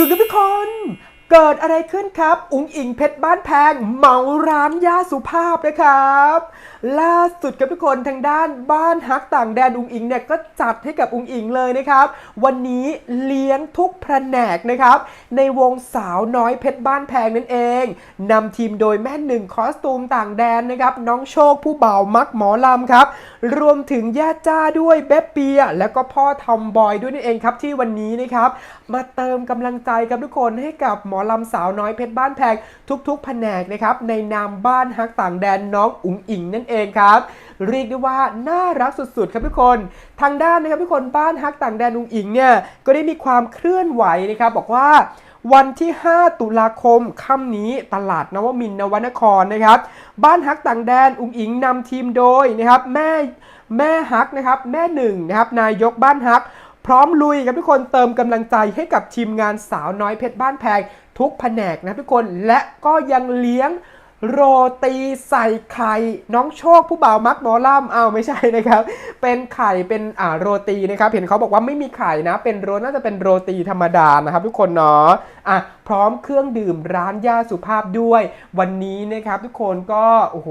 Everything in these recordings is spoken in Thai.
ดูกันทุกคน เกิดอะไรขึ้นครับ อุ๋งอิงเพชรบ้านแพงเหมาร้านย่าสุภาพนะครับ ล่าสุดครับทุกคนทางด้านบ้านฮักต่างแดนอุ๋งอิงเนี่ยก็จัดให้กับอุ๋งอิงเลยนะครับ วันนี้เลี้ยงทุกแผนกนะครับ ในวงสาวน้อยเพชรบ้านแพงนั่นเองนำทีมโดยแม่หนึ่งคอสตูมต่างแดนนะครับ น้องโชคผู้เบามักหมอลำครับ รวมถึงย่าจ้าด้วยเบบ เปีย แล้วก็พ่อทอมบอยด้วยนั่เองครับที่วันนี้นะครับมาเติมกำลังใจกับทุกคนให้กับหมอลำสาวน้อยเพชรบ้านแพงทุกๆแผนกนะครับในนามบ้านฮักต่างแดนน้องอุ๋งอิงนั่นเองครับเรียกได้ว่าน่ารักสุดๆครับทุกคน ทางด้านนะครับทุกคนบ้านฮักต่างแดนอุ๋งอิงเนี่ยก็ได้มีความเคลื่อนไหวนะครับบอกว่าวันที่ 5 ตุลาคมค่ำนี้ตลาดนวมินทร์นวนครนะครับ บ้านฮักต่างแดน อุ๋งอิงนำทีมโดยนะครับ แม่ แม่ฮักนะครับแม่หนึ่งนะครับนายกบ้านฮัก พร้อมลุยกับทุกคนเติมกำลังใจให้กับทีมงานสาวน้อยเพชรบ้านแพงทุกแผนกนะทุกคนและก็ยังเลี้ยง โรตีใส่ไข่น้องโชคผู้บ่าวมักหมอล่ำอ้าวไม่ใช่นะครับ เป็นไข่เป็นอ่าโรตีนะครับเห็นเขาบอกว่าไม่มีไข่นะ เป็นโรน่าจะเป็นโรตีธรรมดานะครับ ทุกคนเนาะอะพร้อมเครื่องดื่มร้านย่าสุภาพด้วย วันนี้นะครับทุกคนก็โอ้โห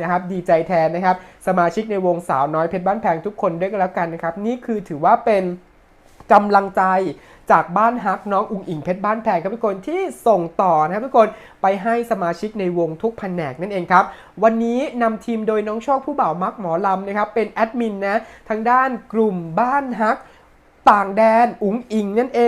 นะครับดีใจแทนนะครับ สมาชิกในวงสาวน้อยเพชรบ้านแพงทุกคนด้วยกันแล้วกันนะครับ นี่คือถือว่าเป็นกำลังใจ จากบ้านฮักน้องอุงอิงเพชรบ้านแพงครับทุกคนที่ส่งต่อนะครับทุกคนไปให้สมาชิกในวงทุกแผนกนั่นเองครับ วันนี้นำทีมโดยน้องโชคผู้บ่าวมักหมอลำนะครับเป็นแอดมินนะทางด้านกลุ่มบ้านฮัก ต่างแดนอุ๋งอิงนั่นเอ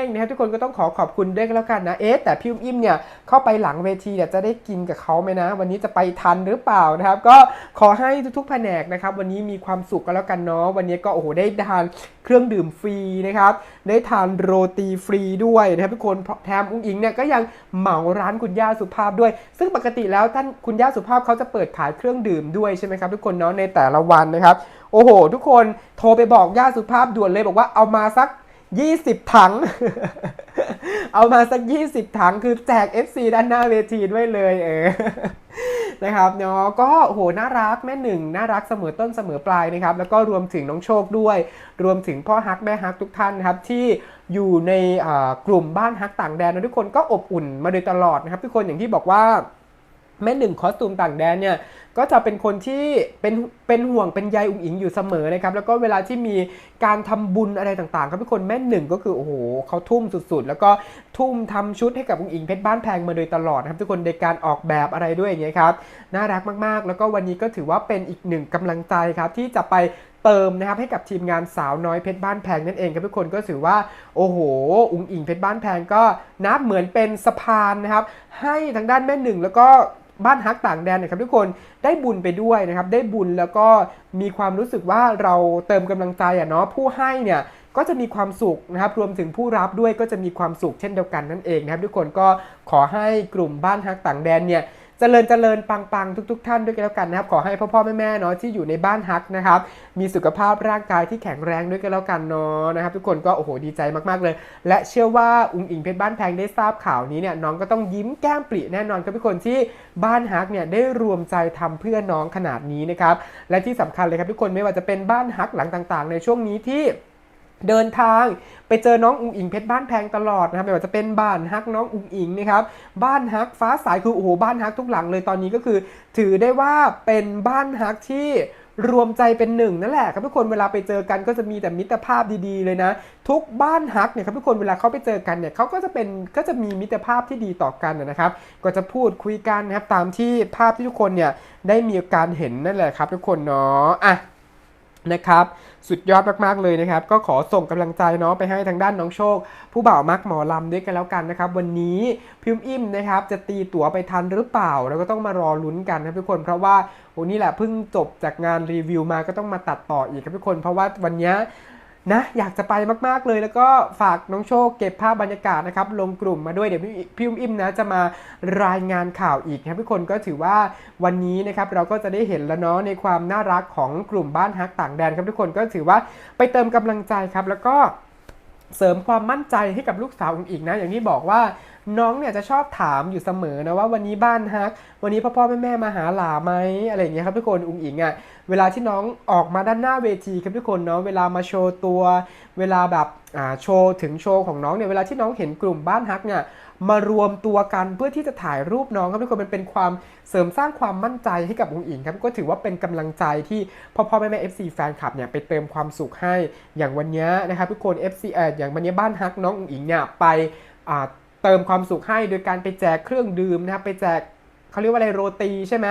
งนะครับทุกคนก็ต้องขอขอบคุณด้วยกันแล้วกันนะเอ๊ะแต่พี่อุ้มอิ่มเนี่ยเข้าไปหลังเวทีเนี่ยจะได้กินกับเขาไหมนะ วันนี้จะไปทันหรือเปล่านะครับ ก็ขอให้ทุกๆแผนกนะครับ วันนี้มีความสุขกันแล้วกันเนาะวันนี้ก็โอ้โหได้ทานเครื่องดื่มฟรีนะครับ ได้ทานโรตีฟรีด้วยนะครับทุกคนแถมอุ้งอิงเนี่ยก็ยังเหมาร้านคุณย่าสุภาพด้วย ซึ่งปกติแล้วท่านคุณย่าสุภาพเขาจะเปิดขายเครื่องดื่มด้วยใช่ไหมครับทุกคนเนาะในแต่ละวันนะครับ โอ้โห ทุกคนโทรไปบอกย่าสุภาพด่วนเลยบอกว่าเอามาสัก 20 ถัง เอามาสัก 20 ถังคือแจก FC ด้านหน้าเวทีด้วยเลยเออนะครับเนาะก็โหน่ารักแม่หนึ่งน่ารักเสมอต้นเสมอปลายนะครับแล้วก็รวมถึงน้องโชคด้วย รวมถึงพ่อฮักแม่ฮักทุกท่านนะครับที่อยู่ในกลุ่มบ้านฮักต่างแดนนะทุกคนก็อบอุ่นมาโดยตลอดนะครับ ทุกคนอย่างที่บอกว่า แม่หนึ่งคอสตูมต่างแดนเนี่ยก็จะเป็นคนที่เป็นเป็นห่วงเป็นใยอุ๋งอิงอยู่เสมอนะครับแล้วก็เวลาที่มีการทำบุญอะไรต่างๆครับทุกคนแม่หนึ่งก็คือโอ้โหเขาทุ่มสุดๆ แล้วก็ทุ่มทำชุดให้กับอุ๋งอิงเพชรบ้านแพงมาโดยตลอดนะครับทุกคนในการออกแบบอะไรด้วยอย่างเงี้ยครับน่ารักมากๆ แล้วก็วันนี้ก็ถือว่าเป็นอีกหนึ่งกำลังใจครับที่จะไปเติมนะครับให้กับทีมงานสาวน้อยเพชรบ้านแพงนั่นเองครับทุกคนก็ถือว่าโอ้โห อุ๋งอิงเพชรบ้านแพงก็นับเหมือนเป็นสะพานนะครับให้ทางด้านแม่หนึ่งแล้วก็ บ้านฮักต่างแดนนะครับทุกคนได้บุญไปด้วยนะครับได้บุญแล้วก็มีความรู้สึกว่าเราเติมกำลังใจอะเนาะผู้ให้เนี่ยก็จะมีความสุขนะครับรวมถึงผู้รับด้วยก็จะมีความสุขเช่นเดียวกันนั่นเองนะครับทุกคนก็ขอให้กลุ่มบ้านฮักต่างแดนเนี่ย จริญเจริญปังๆทุก ๆ ท่านด้วยกันแล้วกันนะครับ ขอให้พ่อพ่อแม่แม่เนาะที่อยู่ในบ้านฮักนะครับ มีสุขภาพร่างกายที่แข็งแรงด้วยกันแล้วกันเนาะนะครับ ทุกคนก็โอ้โหดีใจมากๆเลย และเชื่อว่าอุ๋งอิงเพชรบ้านแพงได้ทราบข่าวนี้เนี่ยน้องก็ต้องยิ้มแก้มปริแน่นอนครับทุกคนที่บ้านฮักเนี่ยได้รวมใจทำเพื่อน้องขนาดนี้นะครับและที่สำคัญเลยครับทุกคนไม่ว่าจะเป็นบ้านฮักหลังต่าง ๆ ในช่วงนี้ที่ เดินทางไปเจอน้องอุ๋งอิงเพชรบ้านแพงตลอดนะครับไม่ว่าจะเป็นบ้านฮักน้องอุ๋งอิงนะครับบ้านฮักฟ้าสายคือโอ้โหบ้านฮักทุกหลังเลยตอนนี้ก็คือ ถือได้ว่าเป็นบ้านฮักที่รวมใจเป็นหนึ่งนั่นแหละครับทุกคนเวลาไปเจอกันก็จะมีแต่มิตรภาพดีๆเลยนะ ทุกบ้านฮักเนี่ยครับทุกคนเวลาเขาไปเจอกันเนี่ยเขาก็จะเป็นก็จะมีมิตรภาพที่ดีต่อกันนะครับ ก็จะพูดคุยกันนะครับตามที่ภาพที่ทุกคนเนี่ยได้มีการเห็นนั่นแหละครับ ทุกคนเนาะอะ นะครับสุดยอดมากๆเลยนะครับ ก็ขอส่งกำลังใจเนาะไปให้ทางด้านน้องโชค ผู้บ่าวมักหมอลำด้วยกันแล้วกันนะครับ วันนี้พิมพ์อิ่มนะครับ จะตีตั๋วไปทันหรือเปล่าเราก็ต้องมารอลุ้นกันนะครับทุกคน เพราะว่าโอ้นี่แหละเพิ่งจบจากงานรีวิวมาก็ต้องมาตัดต่ออีกครับทุกคน เพราะว่าวันนี้ นะอยากจะไปมากๆเลย แล้วก็ฝากน้องโชคเก็บภาพบรรยากาศนะครับลงกลุ่มมาด้วยเดี๋ยวพี่พี่อุ้มอิ่มนะจะมารายงานข่าวอีกนะครับทุกคนก็ถือว่าวันนี้นะครับเราก็จะได้เห็นแล้วเนาะในความน่ารักของกลุ่มบ้านฮักต่างแดนครับทุกคนก็ถือว่าไปเติมกำลังใจครับแล้วก็ เสริมความมั่นใจให้กับลูกสาวอีกนะ อย่างที่บอกว่าน้องเนี่ยจะชอบถามอยู่เสมอนะว่าวันนี้บ้านฮัก วันนี้พ่อพ่อแม่แม่มาหาหลาไหมอะไรอย่างเงี้ยครับทุกคนอุ๋งอิงอะเวลาที่น้องออกมาด้านหน้าเวทีครับทุกคนเนาะเวลามาโชว์ตัว เวลาแบบอ่าโชว์ถึงโชว์ของน้องเนี่ยเวลาที่น้องเห็นกลุ่มบ้านฮักเนี่ย มารวมตัวกันเพื่อที่จะถ่ายรูปน้องครับทุกคนมันเป็นความเสริมสร้างความมั่นใจให้กับองอิงครับก็ถือว่าเป็นกำลังใจที่พ่อพ่อแม่แม่ FC แฟนคลับเนี่ยไปเติมความสุขให้อย่างวันนี้นะครับทุกคน FC เอ่ออย่างวันนี้บ้านฮักน้ององอิงเนี่ยไปเติมความสุขให้โดยการไปแจกเครื่องดื่มนะครับไปแจกเขาเรียกว่าอะไรโรตีใช่ไหม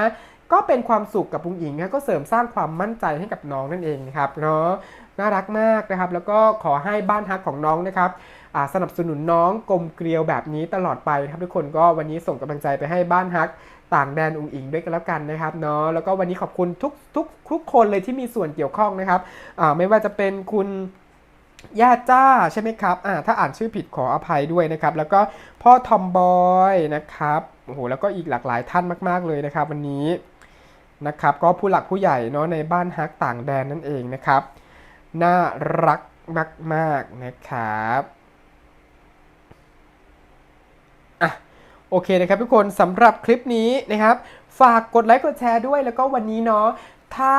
ก็เป็นความสุขกับองอิงนะก็เสริมสร้างความมั่นใจให้กับน้องนั่นเองนะครับเนาะน่ารักมากนะครับ แล้วก็ขอให้บ้านฮักของน้องนะครับ สนับสนุนน้องกลมเกลียวแบบนี้ตลอดไปนะครับทุกคนก็วันนี้ส่งกำลังใจไปให้บ้านฮักต่างแดนอุงอิงด้วยกันแล้วกันนะครับเนาะแล้วก็วันนี้ขอบคุณทุกทุกทุกคนเลยที่มีส่วนเกี่ยวข้องนะครับไม่ว่าจะเป็นคุณย่าจ้าใช่ไหมครับอ่าถ้าอ่านชื่อผิดขออภัยด้วยนะครับ แล้วก็พ่อทอมบอยนะครับโอ้โหแล้วก็อีกหลากหลายท่านมาก ๆเลยนะครับ วันนี้นะครับก็ผู้หลักผู้ใหญ่เนาะในบ้านฮักต่างแดนนั่นเองนะครับ น่ารักมาก ๆนะครับ อะ โอเคนะครับทุกคนสำหรับคลิปนี้นะครับ ฝากกดไลค์กดแชร์ด้วยแล้วก็วันนี้เนาะถ้า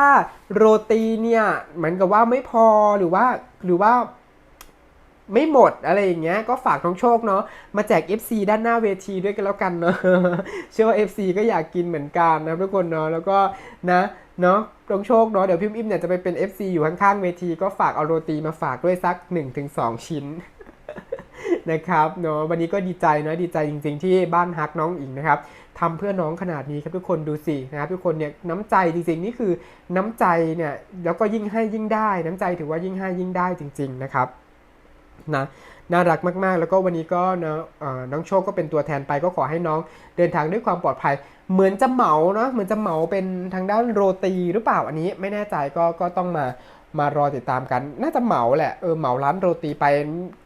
โรตีเนี่ยเหมือนกับว่าไม่พอหรือว่าหรือว่าไม่หมดอะไรอย่างเงี้ยก็ฝากน้องโชคเนาะมาแจก FC ด้านหน้าเวทีด้วยกันแล้วกันเนาะเชื่อว่า FC ก็อยากกินเหมือนกันนะทุกคนเนาะแล้วก็นะเนาะน้องโชคเนาะเดี๋ยวพิมพ์อิ่มเนี่ยจะไปเป็น FC อยู่ข้างๆเวทีก็ฝากเอาโรตีมาฝากด้วยสัก 1-2 ชิ้น นะครับเนาะวันนี้ก็ดีใจนะดีใจจริง ๆ ที่บ้านฮักน้องอิงนะครับทำเพื่อน้องขนาดนี้ครับทุกคนดูสินะครับทุกคนเนี่ยน้ำใจจริงๆนี่คือน้ำใจเนี่ยแล้วก็ยิ่งให้ยิ่งได้ น้ำใจถือว่ายิ่งให้ยิ่งได้จริง ๆนะครับนะน่ารักมากๆ แล้วก็วันนี้ก็นะน้องโชคก็เป็นตัวแทนไปก็ขอให้น้องเดินทางด้วยความปลอดภัย เหมือนจะเหมาเนาะเหมือนจะเหมาเป็นทางด้านโรตีหรือเปล่าอันนี้ไม่แน่ใจก็ก็ต้องมา มารอติดตามกัน น่าจะเหมาแหละเออเหมาร้านโรตีไป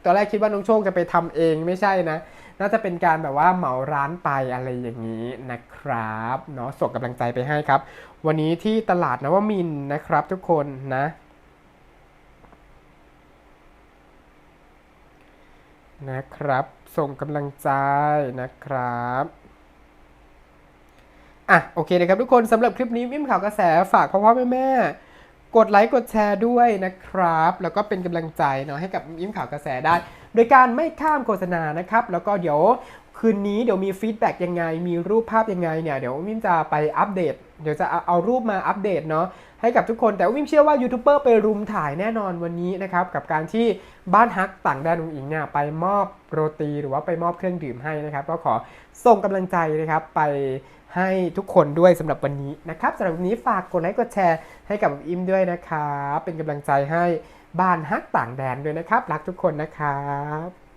ตอนแรกคิดว่าน้องโชคจะไปทำเองไม่ใช่นะ น่าจะเป็นการแบบว่าเหมาร้านไปอะไรอย่างนี้นะครับเนาะส่งกำลังใจไปให้ครับ วันนี้ที่ตลาดนวมินนะครับ ทุกคนนะนะครับ ส่งกำลังใจนะครับอะโอเคนะครับทุกคนสำหรับคลิปนี้วิมข่าวกระแสฝากพ่อพ่อแม่แม่ กดไลค์กดแชร์ด้วยนะครับ แล้วก็เป็นกำลังใจเนาะให้กับวิมข่าวกระแสได้ โดยการไม่ข้ามโฆษณานะครับ แล้วก็เดี๋ยวคืนนี้เดี๋ยวมีฟีดแบ็กยังไง มีรูปภาพยังไงเนี่ย เดี๋ยววิมจะไปอัปเดต เดี๋ยวจะเอารูปมาอัปเดตเนาะให้กับทุกคน แต่วิมเชื่อว่ายูทูบเบอร์ไปรุมถ่ายแน่นอนวันนี้นะครับ กับการที่บ้านฮักต่างแดนองอิงเนี่ยไปมอบโรตีหรือว่าไปมอบเครื่องดื่มให้นะครับ ก็ขอส่งกำลังใจนะครับไป ให้ทุกคนด้วยสำหรับวันนี้นะครับสำหรับวันนี้ฝากกดไลค์กดแชร์ให้กับอิมด้วยนะครับเป็นกำลังใจให้บ้านฮักต่างแดนด้วยนะครับ รักทุกคนนะครับ